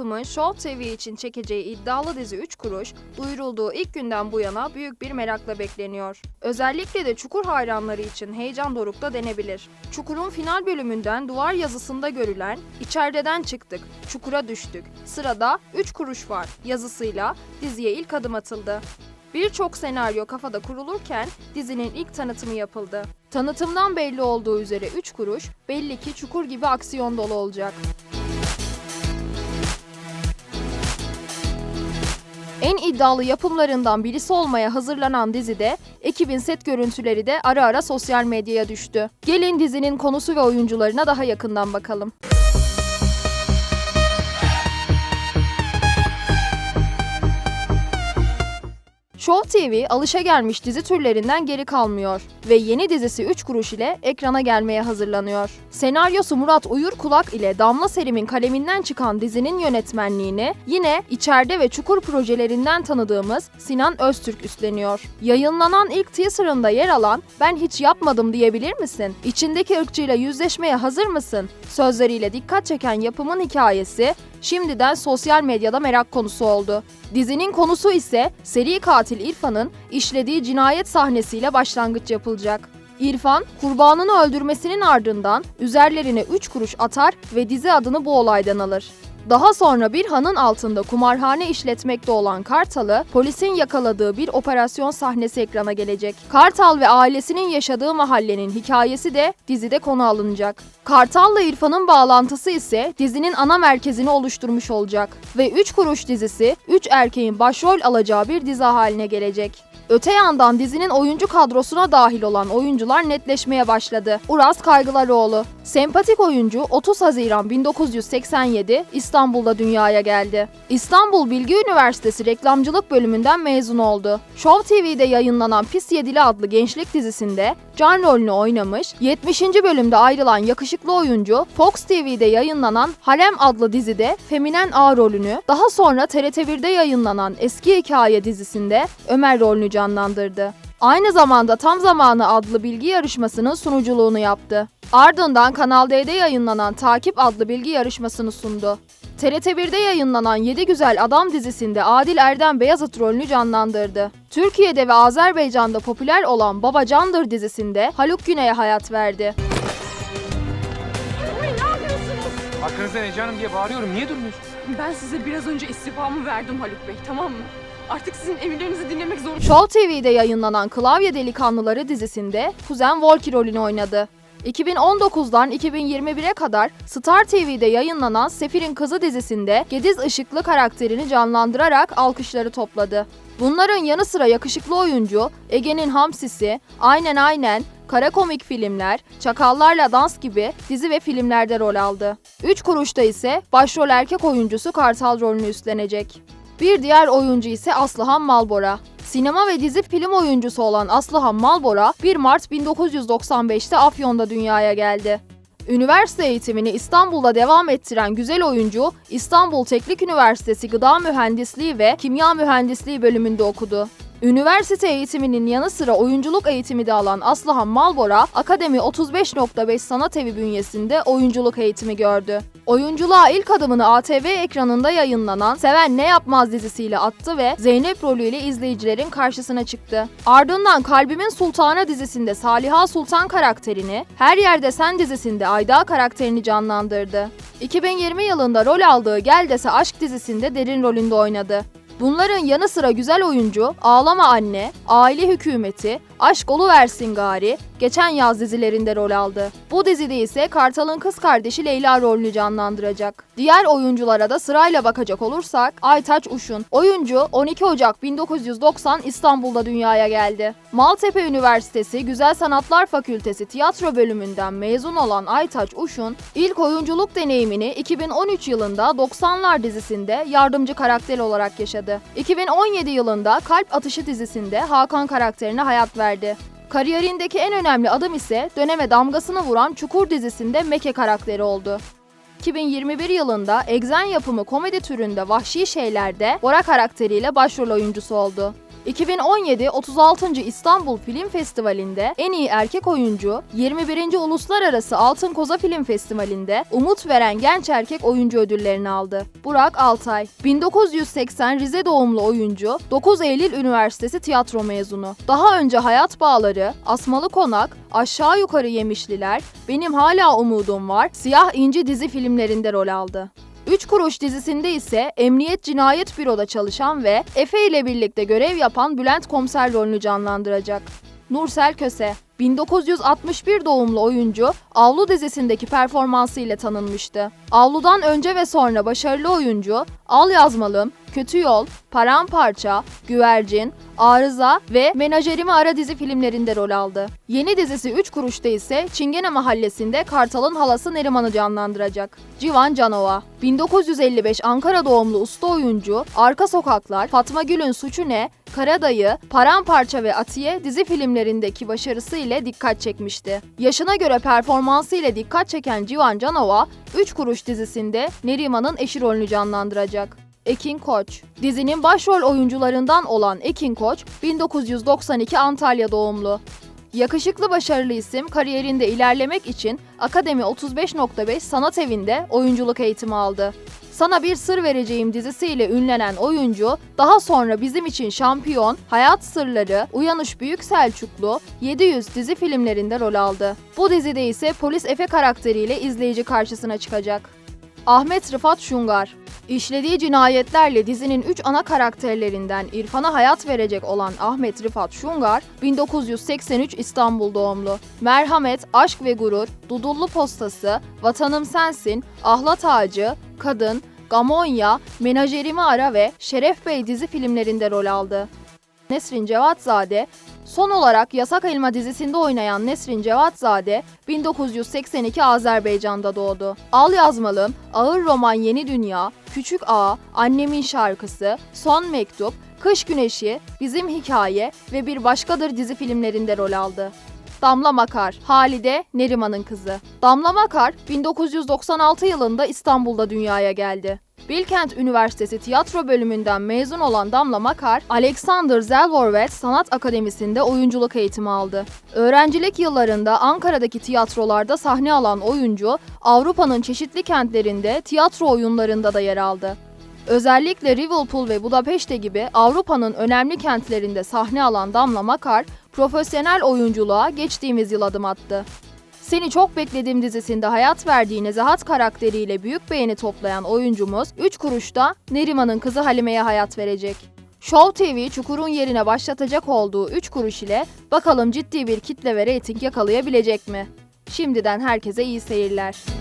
yapımı Show TV için çekeceği iddialı dizi 3 Kuruş, duyurulduğu ilk günden bu yana büyük bir merakla bekleniyor. Özellikle de Çukur hayranları için heyecan dorukta denebilir. Çukur'un final bölümünden duvar yazısında görülen "İçerideden çıktık, çukura düştük, sırada 3 kuruş var" yazısıyla diziye ilk adım atıldı. Birçok senaryo kafada kurulurken dizinin ilk tanıtımı yapıldı. Tanıtımdan belli olduğu üzere 3 kuruş belli ki çukur gibi aksiyon dolu olacak. En iddialı yapımlarından birisi olmaya hazırlanan dizide ekibin set görüntüleri de ara ara sosyal medyaya düştü. Gelin dizinin konusu ve oyuncularına daha yakından bakalım. Show TV alışagelmiş dizi türlerinden geri kalmıyor ve yeni dizisi 3 kuruş ile ekrana gelmeye hazırlanıyor. Senaryosu Murat Uyurkulak ile Damla Selim'in kaleminden çıkan dizinin yönetmenliğini yine içeride ve çukur projelerinden tanıdığımız Sinan Öztürk üstleniyor. Yayınlanan ilk teaserında yer alan "Ben hiç yapmadım diyebilir misin? İçindeki ırkçıyla yüzleşmeye hazır mısın?" sözleriyle dikkat çeken yapımın hikayesi şimdiden sosyal medyada merak konusu oldu. Dizinin konusu ise seri katil İrfan'ın işlediği cinayet sahnesiyle başlangıç yapılacak. İrfan, kurbanını öldürmesinin ardından üzerlerine 3 kuruş atar ve dizi adını bu olaydan alır. Daha sonra bir hanın altında kumarhane işletmekte olan Kartal'ı polisin yakaladığı bir operasyon sahnesi ekrana gelecek. Kartal ve ailesinin yaşadığı mahallenin hikayesi de dizide konu alınacak. Kartal'la İrfan'ın bağlantısı ise dizinin ana merkezini oluşturmuş olacak ve 3 kuruş dizisi 3 erkeğin başrol alacağı bir dizi haline gelecek. Öte yandan dizinin oyuncu kadrosuna dahil olan oyuncular netleşmeye başladı. Uras Kaygılaroğlu, sempatik oyuncu 30 Haziran 1987 İstanbul'da dünyaya geldi. İstanbul Bilgi Üniversitesi Reklamcılık bölümünden mezun oldu. Show TV'de yayınlanan Pis Yedili adlı gençlik dizisinde can rolünü oynamış, 70. bölümde ayrılan yakışıklı oyuncu Fox TV'de yayınlanan Harem adlı dizide feminen A rolünü, daha sonra TRT1'de yayınlanan Eski Hikaye dizisinde Ömer rolünü canlandırdı. Aynı zamanda Tam Zamanı adlı bilgi yarışmasının sunuculuğunu yaptı. Ardından Kanal D'de yayınlanan Takip adlı bilgi yarışmasını sundu. TRT1'de yayınlanan 7 Güzel Adam dizisinde Adil Erdem Beyazıt rolünü canlandırdı. Türkiye'de ve Azerbaycan'da popüler olan Babacandır dizisinde Haluk Güney'e hayat verdi. Arkanızdan Ece Hanım diye bağırıyorum. Niye durmuyorsunuz? Ben size biraz önce istifamı verdim Haluk Bey, tamam mı? Artık sizin emirlerinizi dinlemek zorunda. Show TV'de yayınlanan Klavye Delikanlıları dizisinde Kuzen Volki rolünü oynadı. 2019'dan 2021'e kadar Star TV'de yayınlanan Sefir'in Kızı dizisinde Gediz Işıklı karakterini canlandırarak alkışları topladı. Bunların yanı sıra yakışıklı oyuncu Ege'nin Hamsisi, Aynen Aynen, kara komik filmler, Çakallarla Dans gibi dizi ve filmlerde rol aldı. 3 kuruşta ise başrol erkek oyuncusu Kartal rolünü üstlenecek. Bir diğer oyuncu ise Aslıhan Malbora. Sinema ve dizi film oyuncusu olan Aslıhan Malbora 1 Mart 1995'te Afyon'da dünyaya geldi. Üniversite eğitimini İstanbul'da devam ettiren güzel oyuncu İstanbul Teknik Üniversitesi Gıda Mühendisliği ve Kimya Mühendisliği bölümünde okudu. Üniversite eğitiminin yanı sıra oyunculuk eğitimi de alan Aslıhan Malbora, Akademi 35.5 Sanat Evi bünyesinde oyunculuk eğitimi gördü. Oyunculuğa ilk adımını ATV ekranında yayınlanan Seven Ne Yapmaz dizisiyle attı ve Zeynep rolüyle izleyicilerin karşısına çıktı. Ardından Kalbimin Sultanı dizisinde Saliha Sultan karakterini, Her Yerde Sen dizisinde Ayda karakterini canlandırdı. 2020 yılında rol aldığı Gel Dese Aşk dizisinde derin rolünde oynadı. Bunların yanı sıra güzel oyuncu Ağlama Anne, Aile Hükümeti, Aşk Oluversin Gari, geçen yaz dizilerinde rol aldı. Bu dizide ise Kartal'ın kız kardeşi Leyla rolünü canlandıracak. Diğer oyunculara da sırayla bakacak olursak Aytaç Uşun. Oyuncu 12 Ocak 1990 İstanbul'da dünyaya geldi. Maltepe Üniversitesi Güzel Sanatlar Fakültesi tiyatro bölümünden mezun olan Aytaç Uşun, ilk oyunculuk deneyimini 2013 yılında 90'lar dizisinde yardımcı karakter olarak yaşadı. 2017 yılında Kalp Atışı dizisinde Hakan karakterine hayat verdi. Kariyerindeki en önemli adım ise döneme damgasını vuran Çukur dizisinde Meke karakteri oldu. 2021 yılında Exen yapımı komedi türünde Vahşi Şeyler'de Bora karakteriyle başrol oyuncusu oldu. 2017 36. İstanbul Film Festivali'nde en iyi erkek oyuncu, 21. Uluslararası Altın Koza Film Festivali'nde umut veren genç erkek oyuncu ödüllerini aldı. Burak Altay, 1980 Rize doğumlu oyuncu, 9 Eylül Üniversitesi tiyatro mezunu. Daha önce Hayat Bağları, Asmalı Konak, Aşağı Yukarı Yemişliler, Benim Hala Umudum Var, Siyah İnci dizi filmlerinde rol aldı. Üç Kuruş dizisinde ise Emniyet Cinayet Büro'da çalışan ve Efe ile birlikte görev yapan Bülent Komiser rolünü canlandıracak. Nursel Köse 1961 doğumlu oyuncu Avlu dizisindeki performansı ile tanınmıştı. Avludan önce ve sonra başarılı oyuncu Al Yazmalım, Kötü Yol, Paramparça, Güvercin, Arıza ve Menajerimi Ara dizi filmlerinde rol aldı. Yeni dizisi 3 Kuruş'ta ise Çingene Mahallesi'nde Kartal'ın halası Neriman'ı canlandıracak. Civan Canova 1955 Ankara doğumlu usta oyuncu, Arka Sokaklar, Fatma Gül'ün Suçu Ne, Karadayı, Paramparça ve Atiye dizi filmlerindeki başarısı ile dikkat çekmişti. Yaşına göre performansı ile dikkat çeken Civan Canova, 3 Kuruş dizisinde Neriman'ın eşi rolünü canlandıracak. Ekin Koç. Dizinin başrol oyuncularından olan Ekin Koç, 1992 Antalya doğumlu. Yakışıklı başarılı isim kariyerinde ilerlemek için Akademi 35.5 Sanat Evi'nde oyunculuk eğitimi aldı. Sana Bir Sır Vereceğim dizisiyle ünlenen oyuncu, daha sonra Bizim için Şampiyon, Hayat Sırları, Uyanış Büyük Selçuklu, 700 dizi filmlerinde rol aldı. Bu dizide ise Polis Efe karakteriyle izleyici karşısına çıkacak. Ahmet Rıfat Şungar İşlediği cinayetlerle dizinin 3 ana karakterlerinden İrfan'a hayat verecek olan Ahmet Rıfat Şungar, 1983 İstanbul doğumlu. Merhamet, Aşk ve Gurur, Dudullu Postası, Vatanım Sensin, Ahlat Ağacı, Kadın, Gamonya, Menajerimi Ara ve Şeref Bey dizi filmlerinde rol aldı. Nesrin Cevatzade, son olarak Yasak Elma dizisinde oynayan Nesrin Cevatzade, 1982 Azerbaycan'da doğdu. Al Yazmalım, Ağır Roman Yeni Dünya, Küçük Ağa, Annemin Şarkısı, Son Mektup, Kış Güneşi, Bizim Hikaye ve Bir Başkadır dizi filmlerinde rol aldı. Damla Makar, Halide Neriman'ın kızı. Damla Makar, 1996 yılında İstanbul'da dünyaya geldi. Bilkent Üniversitesi tiyatro bölümünden mezun olan Damla Makar, Alexander Zelvorvet Sanat Akademisi'nde oyunculuk eğitimi aldı. Öğrencilik yıllarında Ankara'daki tiyatrolarda sahne alan oyuncu, Avrupa'nın çeşitli kentlerinde tiyatro oyunlarında da yer aldı. Özellikle Liverpool ve Budapeşte gibi Avrupa'nın önemli kentlerinde sahne alan Damla Makar, profesyonel oyunculuğa geçtiğimiz yıl adım attı. Seni Çok Beklediğim dizisinde hayat verdiği Nezahat karakteriyle büyük beğeni toplayan oyuncumuz 3 kuruşta Neriman'ın kızı Halime'ye hayat verecek. Show TV Çukur'un yerine başlatacak olduğu 3 kuruş ile bakalım ciddi bir kitle ve reyting yakalayabilecek mi? Şimdiden herkese iyi seyirler.